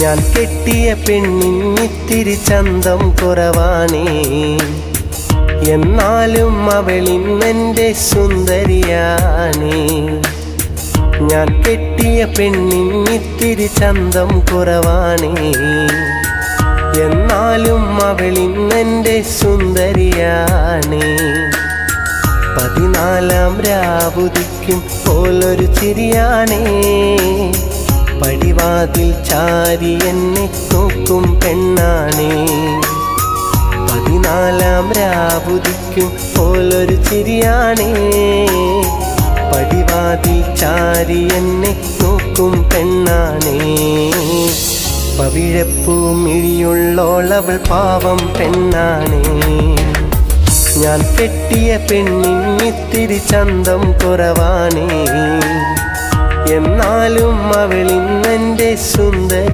ഞാൻ കെട്ടിയ പെണ്ണിത്തിരി ചന്തം കുറവാണേ. എന്നാലും അവളിന്നെന്റെ സുന്ദരിയാണേ. ഞാൻ കെട്ടിയ പെണ്ണിത്തിരി ചന്തം കുറവാണേ. എന്നാലും അവളിന്നെന്റെ സുന്ദരിയാണേ. പതിനാലാം രാവുദിക്കും പോലൊരു ചിരിയാണേ. പടിവാതിൽ ചാരി എന്നെ നോക്കും പെണ്ണാണേ. പതിനാലാം രാവുദിക്കും പോലൊരു ചിരിയാണേ. പടിവാതിൽ ചാരി എന്നെ നോക്കും പെണ്ണാണേ. പവിഴപ്പൂ മിഴിയുള്ളോളവൾ പാവം പെണ്ണാണേ. ഞാൻ കെട്ടിയ പെണ്ണിന്നിത്തിരി ചന്തം കുറവാണേ. എന്നാലും അവളിന്നെന്റെ സുന്ദര